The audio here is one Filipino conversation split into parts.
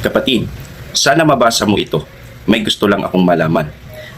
Kapatid, sana mabasa mo ito. May gusto lang akong malaman.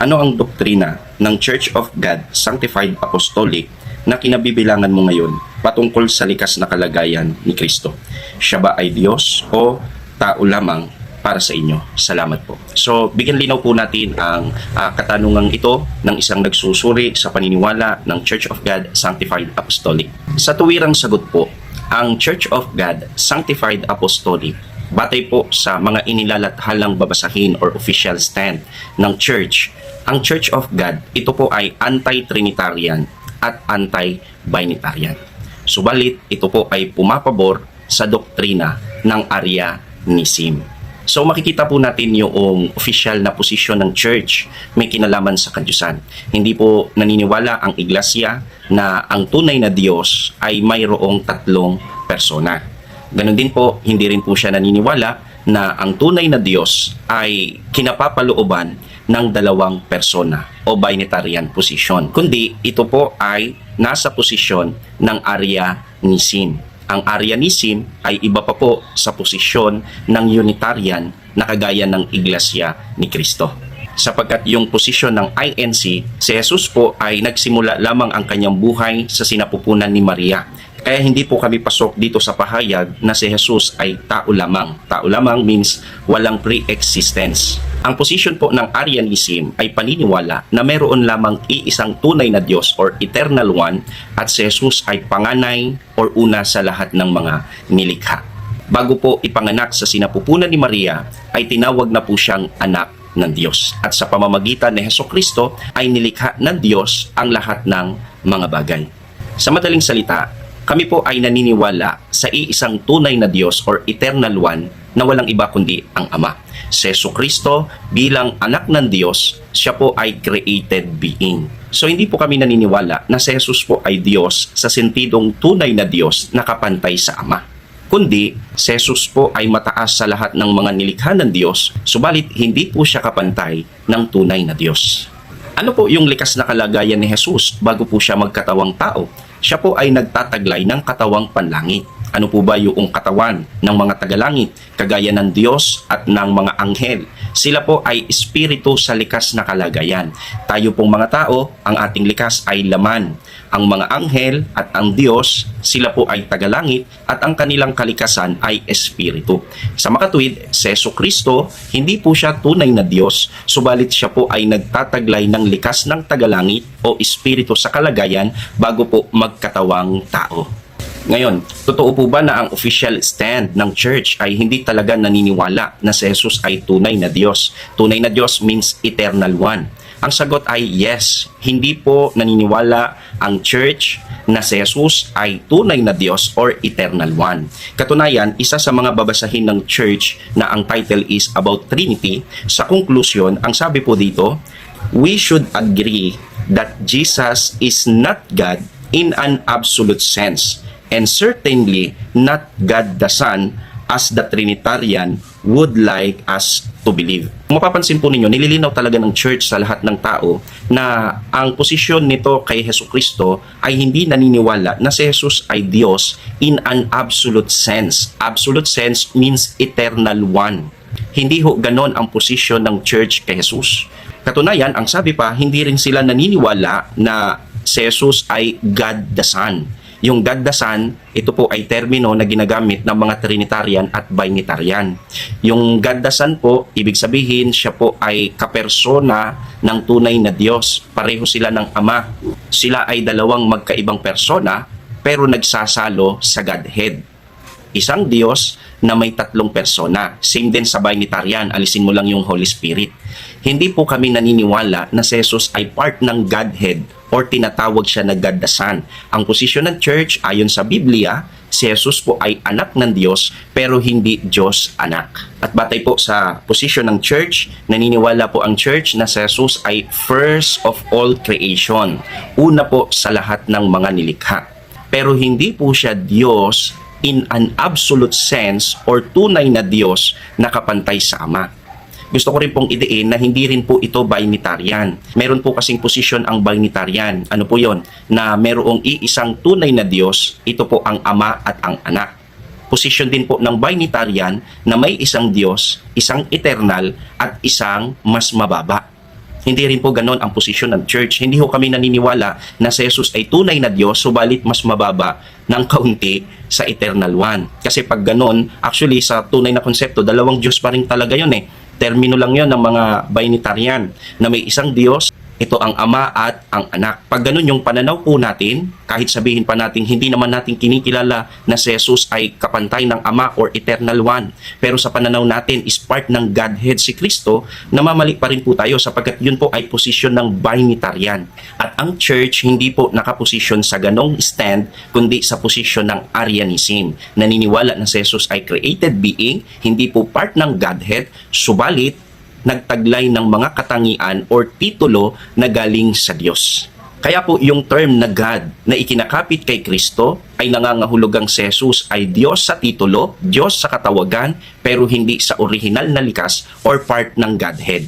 Ano ang doktrina ng Church of God Sanctified Apostolic na kinabibilangan mo ngayon patungkol sa likas na kalagayan ni Kristo? Siya ba ay Diyos o tao lamang para sa inyo. Salamat po. So, bigyan linaw po natin ang ah, katanungang ito ng isang nagsusuri sa paniniwala ng Church of God Sanctified Apostolic. Sa tuwirang sagot po, ang Church of God Sanctified Apostolic batay po sa mga inilalathalang babasahin or official stand ng church, ang Church of God, ito po ay anti-Trinitarian at anti-Binitarian. Subalit, ito po ay pumapabor sa doktrina ng Arianism. So makikita po natin yung official na posisyon ng church may kinalaman sa kadyusan. Hindi po naniniwala ang iglesia na ang tunay na Diyos ay mayroong tatlong persona. Ganon din po, hindi rin po siya naniniwala na ang tunay na Diyos ay kinapapalooban ng dalawang persona o binitarian position. Kundi ito po ay nasa posisyon ng Arianism. Ang Arianism ay iba pa po sa posisyon ng Unitarian na kagaya ng Iglesia ni Kristo. Sapagkat yung posisyon ng INC, si Jesus po ay nagsimula lamang ang kanyang buhay sa sinapupunan ni Maria. Kaya hindi po kami pasok dito sa pahayag na si Jesus ay tao lamang. Tao lamang means walang pre-existence. Ang position po ng Arianism ay paniniwala na meron lamang iisang tunay na Diyos or eternal one at si Jesus ay panganay or una sa lahat ng mga nilikha. Bago po ipanganak sa sinapupunan ni Maria ay tinawag na po siyang anak ng Diyos. At sa pamamagitan ni Heso Kristo ay nilikha ng Diyos ang lahat ng mga bagay. Sa madaling salita, kami po ay naniniwala sa iisang tunay na Diyos or eternal one na walang iba kundi ang Ama. Si Yesu Kristo bilang anak ng Diyos, siya po ay created being. So hindi po kami naniniwala na si Jesus po ay Diyos sa sentidong tunay na Diyos na kapantay sa Ama. Kundi, si Jesus po ay mataas sa lahat ng mga nilikha ng Diyos, subalit hindi po siya kapantay ng tunay na Diyos. Ano po yung likas na kalagayan ni Jesus bago po siya magkatawang tao? Siya po ay nagtataglay ng katawang panlangit. Ano po ba yung katawan ng mga tagalangit, kagaya ng Diyos at ng mga anghel? Sila po ay espiritu sa likas na kalagayan. Tayo pong mga tao, ang ating likas ay laman. Ang mga anghel at ang Diyos, sila po ay tagalangit at ang kanilang kalikasan ay espiritu. Sa makatuwid, si Yesu Kristo, hindi po siya tunay na Diyos, subalit siya po ay nagtataglay ng likas ng tagalangit o espiritu sa kalagayan bago po magkatawang tao. Ngayon, totoo po ba na ang official stand ng church ay hindi talaga naniniwala na si Jesus ay tunay na Diyos? Tunay na Diyos means eternal one. Ang sagot ay yes. Hindi po naniniwala ang church na si Jesus ay tunay na Diyos or eternal one. Katunayan, isa sa mga babasahin ng church na ang title is about Trinity, sa conclusion, ang sabi po dito, we should agree that Jesus is not God in an absolute sense and certainly not God the Son as the Trinitarian would like us to believe. Mapapansin po ninyo, nililinaw talaga ng church sa lahat ng tao na ang posisyon nito kay Heso Kristo ay hindi naniniwala na si Jesus ay Diyos in an absolute sense. Absolute sense means eternal one. Hindi ho ganon ang posisyon ng church kay Jesus. Katunayan, ang sabi pa, hindi rin sila naniniwala na si Jesus ay God the Son. Yung Son, ito po ay termino na ginagamit ng mga Trinitarian at Binitarian. Yung Son po, ibig sabihin siya po ay kapersona ng tunay na Diyos. Pareho sila ng Ama. Sila ay dalawang magkaibang persona pero nagsasalo sa Godhead isang Diyos na may tatlong persona. Same din sa Binitarian, alisin mo lang yung Holy Spirit. Hindi po kami naniniwala na si Jesus ay part ng Godhead or tinatawag siya na God the Son. Ang posisyon ng church ayon sa Biblia, si Jesus po ay anak ng Diyos pero hindi Diyos anak. At batay po sa posisyon ng church, naniniwala po ang church na si Jesus ay first of all creation. Una po sa lahat ng mga nilikha. Pero hindi po siya Diyos in an absolute sense or tunay na Diyos na kapantay sa Ama. Gusto ko rin pong idein na hindi rin po ito binitarian. Meron po kasing posisyon ang binitarian. Ano po yon? Na merong iisang tunay na Diyos, ito po ang Ama at ang Anak. posisyon din po ng binitarian na may isang Diyos, isang eternal, at isang mas mababa. Hindi rin po ganon ang posisyon ng church. Hindi ho kami naniniwala na si Jesus ay tunay na Diyos, subalit mas mababa ng kaunti sa eternal one. Kasi pag ganon, actually sa tunay na konsepto, dalawang Diyos pa rin talaga yun eh. Termino lang yon ng mga binitarian na may isang Diyos, ito ang ama at ang anak. Pag ganun yung pananaw po natin, kahit sabihin pa natin hindi naman natin kinikilala na si Jesus ay kapantay ng ama or eternal one. Pero sa pananaw natin is part ng Godhead si Kristo, namamali pa rin po tayo sapagkat yun po ay posisyon ng binitarian. At ang church hindi po nakaposisyon sa ganong stand kundi sa posisyon ng Arianism. Naniniwala na si Jesus ay created being, hindi po part ng Godhead, subalit nagtaglay ng mga katangian or titulo na galing sa Diyos. Kaya po yung term na God na ikinakapit kay Kristo ay nangangahulugang si Jesus ay Diyos sa titulo, Diyos sa katawagan, pero hindi sa original na likas or part ng Godhead.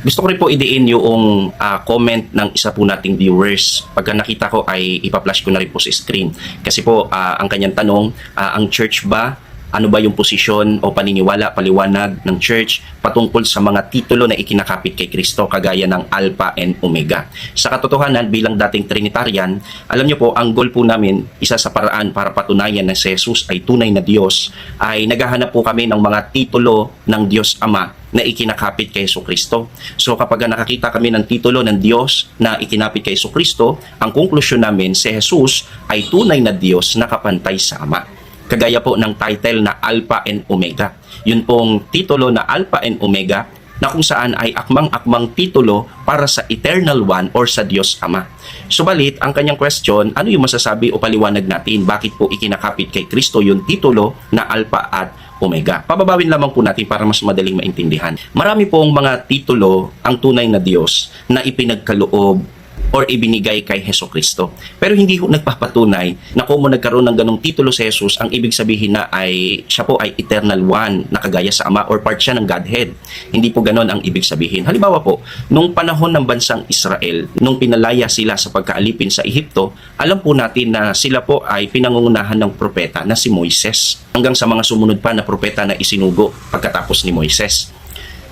Gusto ko rin po idiin yung ah, comment ng isa po nating viewers. Pagka nakita ko ay ipa-flash ko na rin po sa screen. Kasi po ah, ang kanyang tanong, ah, ang church ba ano ba yung posisyon o paniniwala, paliwanag ng church patungkol sa mga titulo na ikinakapit kay Kristo kagaya ng Alpha and Omega. Sa katotohanan, bilang dating Trinitarian, alam niyo po, ang goal po namin, isa sa paraan para patunayan na si Jesus ay tunay na Diyos, ay naghahanap po kami ng mga titulo ng Diyos Ama na ikinakapit kay Yesu Kristo. So kapag nakakita kami ng titulo ng Diyos na ikinapit kay Yesu Kristo, ang konklusyon namin si Jesus ay tunay na Diyos na kapantay sa Ama kagaya po ng title na Alpha and Omega. Yun pong titulo na Alpha and Omega na kung saan ay akmang-akmang titulo para sa Eternal One or sa Diyos Ama. Subalit, ang kanyang question, ano yung masasabi o paliwanag natin? Bakit po ikinakapit kay Kristo yung titulo na Alpha at Omega? Pababawin lamang po natin para mas madaling maintindihan. Marami pong mga titulo ang tunay na Diyos na ipinagkaloob or ibinigay kay Heso Kristo. Pero hindi ho nagpapatunay na kung mo nagkaroon ng ganong titulo si Jesus, ang ibig sabihin na ay siya po ay eternal one na kagaya sa Ama or part siya ng Godhead. Hindi po ganon ang ibig sabihin. Halimbawa po, nung panahon ng bansang Israel, nung pinalaya sila sa pagkaalipin sa Ehipto, alam po natin na sila po ay pinangungunahan ng propeta na si Moises hanggang sa mga sumunod pa na propeta na isinugo pagkatapos ni Moises.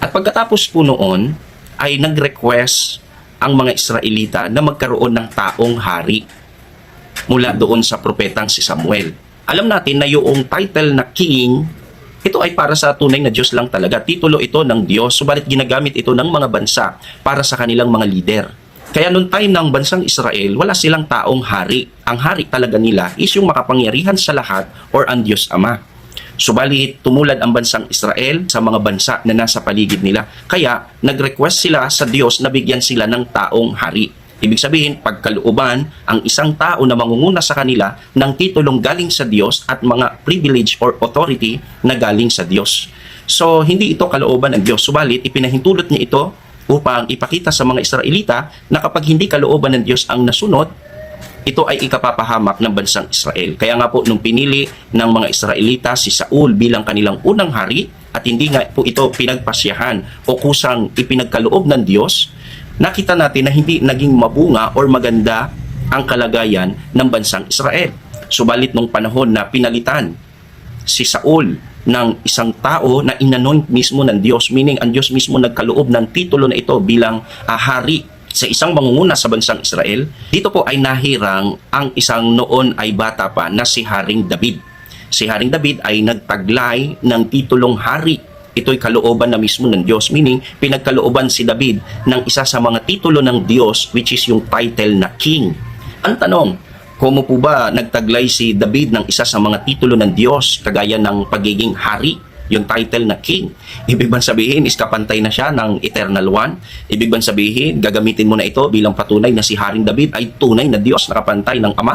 At pagkatapos po noon, ay nag-request ang mga Israelita na magkaroon ng taong hari mula doon sa propetang si Samuel. Alam natin na yung title na king, ito ay para sa tunay na Diyos lang talaga. Titulo ito ng Diyos, subalit ginagamit ito ng mga bansa para sa kanilang mga leader. Kaya noong time ng bansang Israel, wala silang taong hari. Ang hari talaga nila is yung makapangyarihan sa lahat or ang Diyos Ama. Subalit, tumulad ang bansang Israel sa mga bansa na nasa paligid nila. Kaya, nag-request sila sa Diyos na bigyan sila ng taong hari. Ibig sabihin, pagkalooban ang isang tao na mangunguna sa kanila ng titulong galing sa Diyos at mga privilege or authority na galing sa Diyos. So, hindi ito kalooban ng Diyos. Subalit, ipinahintulot niya ito upang ipakita sa mga Israelita na kapag hindi kalooban ng Diyos ang nasunod, ito ay ikapapahamak ng bansang Israel. Kaya nga po nung pinili ng mga Israelita si Saul bilang kanilang unang hari at hindi nga po ito pinagpasyahan o kusang ipinagkaloob ng Diyos, nakita natin na hindi naging mabunga or maganda ang kalagayan ng bansang Israel. Subalit nung panahon na pinalitan si Saul ng isang tao na inanoint mismo ng Diyos, meaning ang Diyos mismo nagkaloob ng titulo na ito bilang ah, hari sa isang mangunguna sa bansang Israel, dito po ay nahirang ang isang noon ay bata pa na si Haring David. Si Haring David ay nagtaglay ng titulong hari. Ito'y kalooban na mismo ng Diyos, meaning pinagkalooban si David ng isa sa mga titulo ng Diyos which is yung title na king. Ang tanong, kung po ba nagtaglay si David ng isa sa mga titulo ng Diyos kagaya ng pagiging hari yung title na king. Ibig bang sabihin is kapantay na siya ng Eternal One? Ibig bang sabihin gagamitin mo na ito bilang patunay na si Haring David ay tunay na Diyos na kapantay ng Ama?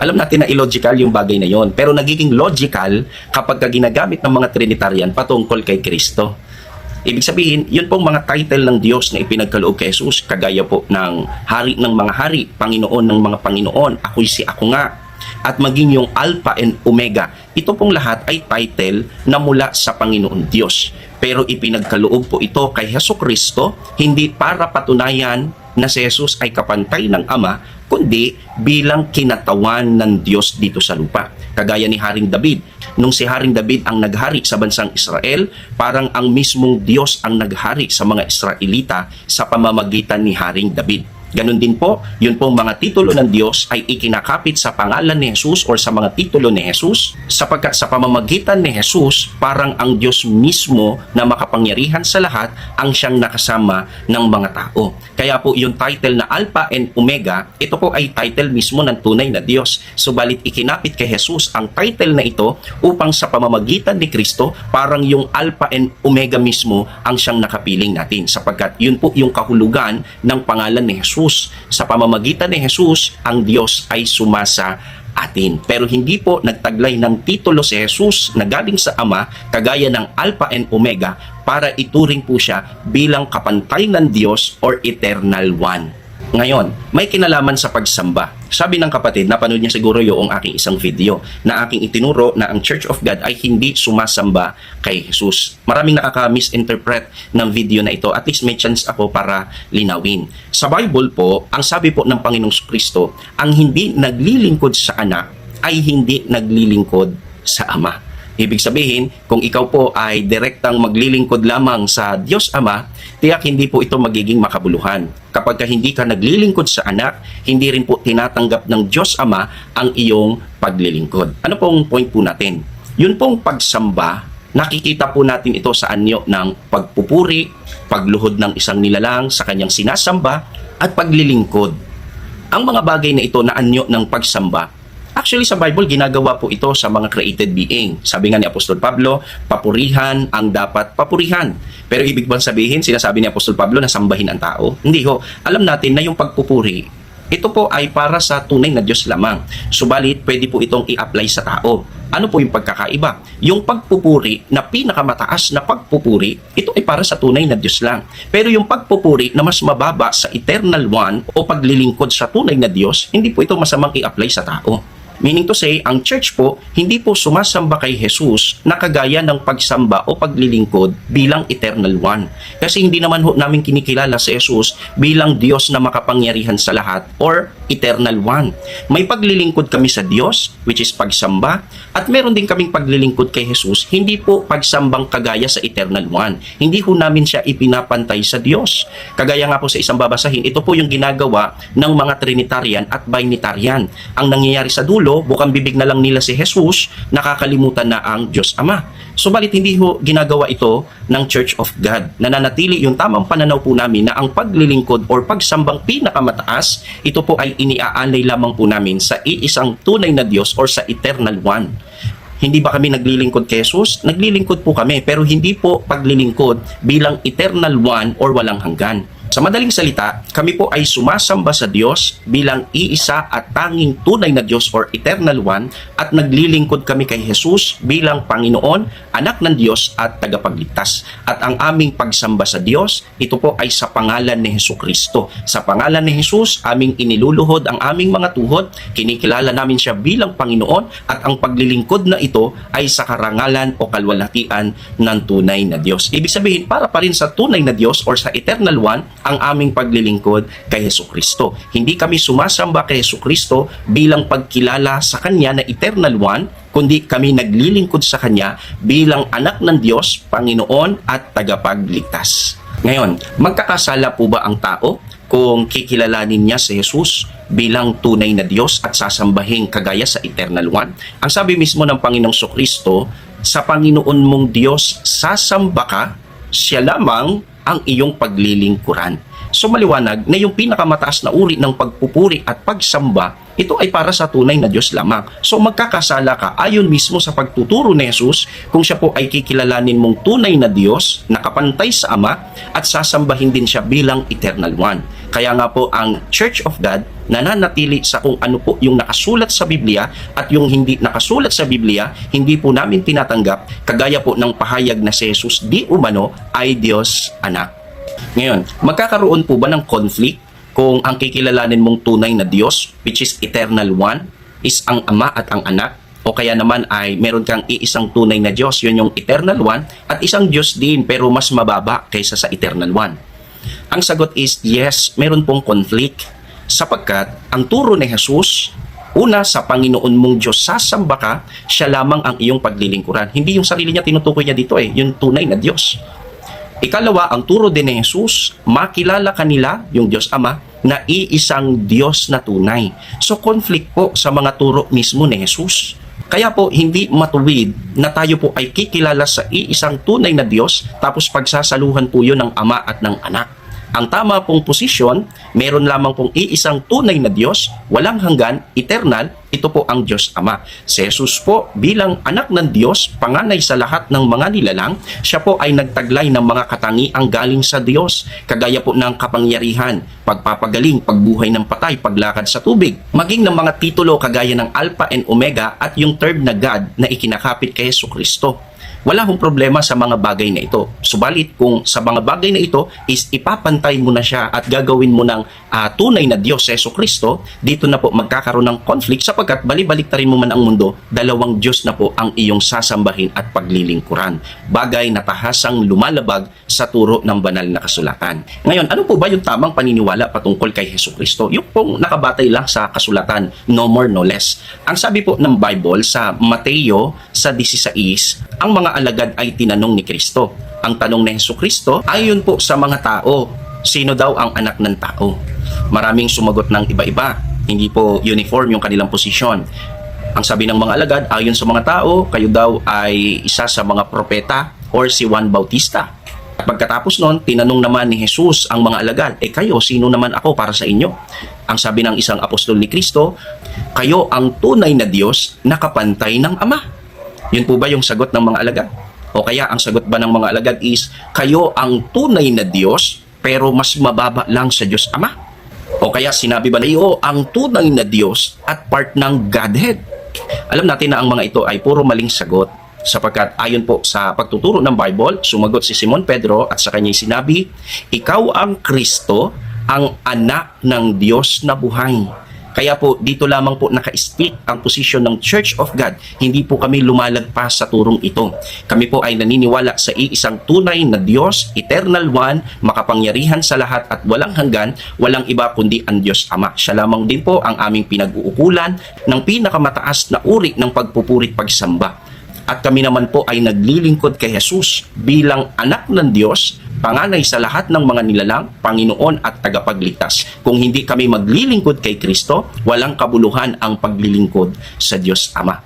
Alam natin na illogical yung bagay na yon, pero nagiging logical kapag ka ginagamit ng mga Trinitarian patungkol kay Kristo. Ibig sabihin, yun pong mga title ng Diyos na ipinagkaloob kay Jesus, kagaya po ng hari ng mga hari, Panginoon ng mga Panginoon, ako'y si ako nga, at maging yung Alpha and Omega. Ito pong lahat ay title na mula sa Panginoon Diyos. Pero ipinagkaloob po ito kay Heso Kristo, hindi para patunayan na si Jesus ay kapantay ng Ama, kundi bilang kinatawan ng Diyos dito sa lupa. Kagaya ni Haring David, nung si Haring David ang naghari sa bansang Israel, parang ang mismong Diyos ang naghari sa mga Israelita sa pamamagitan ni Haring David. Ganon din po, yun pong mga titulo ng Diyos ay ikinakapit sa pangalan ni Jesus or sa mga titulo ni Jesus sapagkat sa pamamagitan ni Jesus, parang ang Diyos mismo na makapangyarihan sa lahat ang siyang nakasama ng mga tao. Kaya po yung title na Alpha and Omega, ito po ay title mismo ng tunay na Diyos. Subalit ikinapit kay Jesus ang title na ito upang sa pamamagitan ni Kristo, parang yung Alpha and Omega mismo ang siyang nakapiling natin sapagkat yun po yung kahulugan ng pangalan ni Jesus. Sa pamamagitan ni Jesus, ang Diyos ay sumasa atin. Pero hindi po nagtaglay ng titulo si Jesus na galing sa Ama kagaya ng Alpha and Omega para ituring po siya bilang kapantay ng Diyos or Eternal One. Ngayon, may kinalaman sa pagsamba. Sabi ng kapatid, napanood niya siguro yung aking isang video na aking itinuro na ang Church of God ay hindi sumasamba kay Jesus. Maraming nakaka-misinterpret ng video na ito. At least may chance ako para linawin. Sa Bible po, ang sabi po ng Panginoong Kristo, ang hindi naglilingkod sa anak ay hindi naglilingkod sa Ama. Ibig sabihin, kung ikaw po ay direktang maglilingkod lamang sa Diyos Ama, tiyak hindi po ito magiging makabuluhan. Kapag ka hindi ka naglilingkod sa anak, hindi rin po tinatanggap ng Diyos Ama ang iyong paglilingkod. Ano pong point po natin? Yun pong pagsamba, nakikita po natin ito sa anyo ng pagpupuri, pagluhod ng isang nilalang sa kanyang sinasamba, at paglilingkod. Ang mga bagay na ito na anyo ng pagsamba, Actually, sa Bible, ginagawa po ito sa mga created being. Sabi nga ni Apostol Pablo, papurihan ang dapat papurihan. Pero ibig bang sabihin, sinasabi ni Apostol Pablo na sambahin ang tao? Hindi ho. Alam natin na yung pagpupuri, ito po ay para sa tunay na Diyos lamang. Subalit, pwede po itong i-apply sa tao. Ano po yung pagkakaiba? Yung pagpupuri na pinakamataas na pagpupuri, ito ay para sa tunay na Diyos lang. Pero yung pagpupuri na mas mababa sa eternal one o paglilingkod sa tunay na Diyos, hindi po ito masamang i-apply sa tao. Meaning to say, ang church po, hindi po sumasamba kay Jesus na kagaya ng pagsamba o paglilingkod bilang eternal one. Kasi hindi naman ho namin kinikilala si Jesus bilang Diyos na makapangyarihan sa lahat or eternal one. May paglilingkod kami sa Diyos, which is pagsamba, at meron din kaming paglilingkod kay Jesus, hindi po pagsambang kagaya sa eternal one. Hindi ho namin siya ipinapantay sa Diyos. Kagaya nga po sa isang babasahin, ito po yung ginagawa ng mga Trinitarian at Binitarian. Ang nangyayari sa dulo, bukang bibig na lang nila si Jesus, nakakalimutan na ang Diyos Ama. Subalit hindi ho ginagawa ito ng Church of God. Nananatili yung tamang pananaw po namin na ang paglilingkod or pagsambang pinakamataas, ito po ay iniaalay lamang po namin sa iisang tunay na Diyos or sa eternal one. Hindi ba kami naglilingkod kay Jesus? Naglilingkod po kami pero hindi po paglilingkod bilang eternal one or walang hanggan. Sa madaling salita, kami po ay sumasamba sa Diyos bilang iisa at tanging tunay na Diyos or eternal one at naglilingkod kami kay Jesus bilang Panginoon, anak ng Diyos at tagapagligtas. At ang aming pagsamba sa Diyos, ito po ay sa pangalan ni Hesus Kristo. Sa pangalan ni Jesus, aming iniluluhod ang aming mga tuhod, kinikilala namin siya bilang Panginoon at ang paglilingkod na ito ay sa karangalan o kalwalhatian ng tunay na Diyos. Ibig sabihin, para pa rin sa tunay na Diyos or sa eternal one, ang aming paglilingkod kay Hesus Kristo. Hindi kami sumasamba kay Hesus Kristo bilang pagkilala sa Kanya na eternal one, kundi kami naglilingkod sa Kanya bilang anak ng Diyos, Panginoon at tagapagligtas. Ngayon, magkakasala po ba ang tao kung kikilalanin niya si Jesus bilang tunay na Diyos at sasambahin kagaya sa Eternal One? Ang sabi mismo ng Panginoong Kristo, sa Panginoon mong Diyos sasamba ka, siya lamang ang iyong paglilingkuran. So maliwanag na yung pinakamataas na uri ng pagpupuri at pagsamba, ito ay para sa tunay na Diyos lamang. So magkakasala ka ayon mismo sa pagtuturo ni Jesus kung siya po ay kikilalanin mong tunay na Diyos, nakapantay sa Ama, at sasambahin din siya bilang Eternal One. Kaya nga po ang Church of God nananatili sa kung ano po yung nakasulat sa Biblia at yung hindi nakasulat sa Biblia, hindi po namin tinatanggap kagaya po ng pahayag na si Jesus di umano ay Diyos anak. Ngayon, magkakaroon po ba ng conflict kung ang kikilalanin mong tunay na Diyos, which is eternal one, is ang ama at ang anak? O kaya naman ay meron kang iisang tunay na Diyos, yun yung eternal one, at isang Diyos din pero mas mababa kaysa sa eternal one. Ang sagot is yes, meron pong conflict sapagkat ang turo ni Jesus Una, sa Panginoon mong Diyos, sasamba ka, siya lamang ang iyong paglilingkuran. Hindi yung sarili niya tinutukoy niya dito eh, yung tunay na Diyos. Ikalawa, ang turo din ni Jesus, makilala kanila, yung Diyos Ama, na iisang Diyos na tunay. So, conflict po sa mga turo mismo ni Jesus. Kaya po, hindi matuwid na tayo po ay kikilala sa iisang tunay na Diyos, tapos pagsasaluhan po yun ng Ama at ng Anak. Ang tama pong posisyon, meron lamang pong iisang tunay na Diyos, walang hanggan, eternal, ito po ang Diyos Ama. Si Jesus po bilang anak ng Diyos, panganay sa lahat ng mga nilalang, siya po ay nagtaglay ng mga katangiang galing sa Diyos, kagaya po ng kapangyarihan, pagpapagaling, pagbuhay ng patay, paglakad sa tubig, maging ng mga titulo kagaya ng Alpha and Omega at yung third na God na ikinakapit kay Yesu Kristo. Wala hong problema sa mga bagay na ito. Subalit kung sa mga bagay na ito is ipapantay mo na siya at gagawin mo ng ah, tunay na Diyos, Yeso Kristo, dito na po magkakaroon ng conflict sapagkat balibalik rin mo man ang mundo, dalawang Diyos na po ang iyong sasambahin at paglilingkuran. Bagay na tahasang lumalabag sa turo ng banal na kasulatan. Ngayon, ano po ba yung tamang paniniwala patungkol kay Heso Kristo? Yung pong nakabatay lang sa kasulatan, no more no less. Ang sabi po ng Bible sa Mateo sa 16, ang mga alagad ay tinanong ni Kristo. Ang tanong ni Heso Kristo, ayon po sa mga tao, sino daw ang anak ng tao? Maraming sumagot ng iba-iba. Hindi po uniform yung kanilang posisyon. Ang sabi ng mga alagad, ayon sa mga tao, kayo daw ay isa sa mga propeta or si Juan Bautista. At pagkatapos nun, tinanong naman ni Jesus ang mga alagad, eh kayo, sino naman ako para sa inyo? Ang sabi ng isang apostol ni Kristo, kayo ang tunay na Diyos na kapantay ng Ama. Yun po ba yung sagot ng mga alagad? O kaya ang sagot ba ng mga alagad is, kayo ang tunay na Diyos pero mas mababa lang sa Diyos Ama? O kaya sinabi ba na iyo ang tunay na Diyos at part ng Godhead? Alam natin na ang mga ito ay puro maling sagot sapagkat ayon po sa pagtuturo ng Bible, sumagot si Simon Pedro at sa kanya'y sinabi, Ikaw ang Kristo, ang anak ng Diyos na buhay. Kaya po dito lamang po naka-speak ang posisyon ng Church of God. Hindi po kami lumalagpas sa turong ito. Kami po ay naniniwala sa iisang tunay na Diyos, eternal one, makapangyarihan sa lahat at walang hanggan, walang iba kundi ang Diyos Ama. Siya lamang din po ang aming pinag-uukulan ng pinakamataas na uri ng pagpupurit pagsamba. At kami naman po ay naglilingkod kay Jesus bilang anak ng Diyos, panganay sa lahat ng mga nilalang, Panginoon at tagapagligtas. Kung hindi kami maglilingkod kay Kristo, walang kabuluhan ang paglilingkod sa Diyos Ama.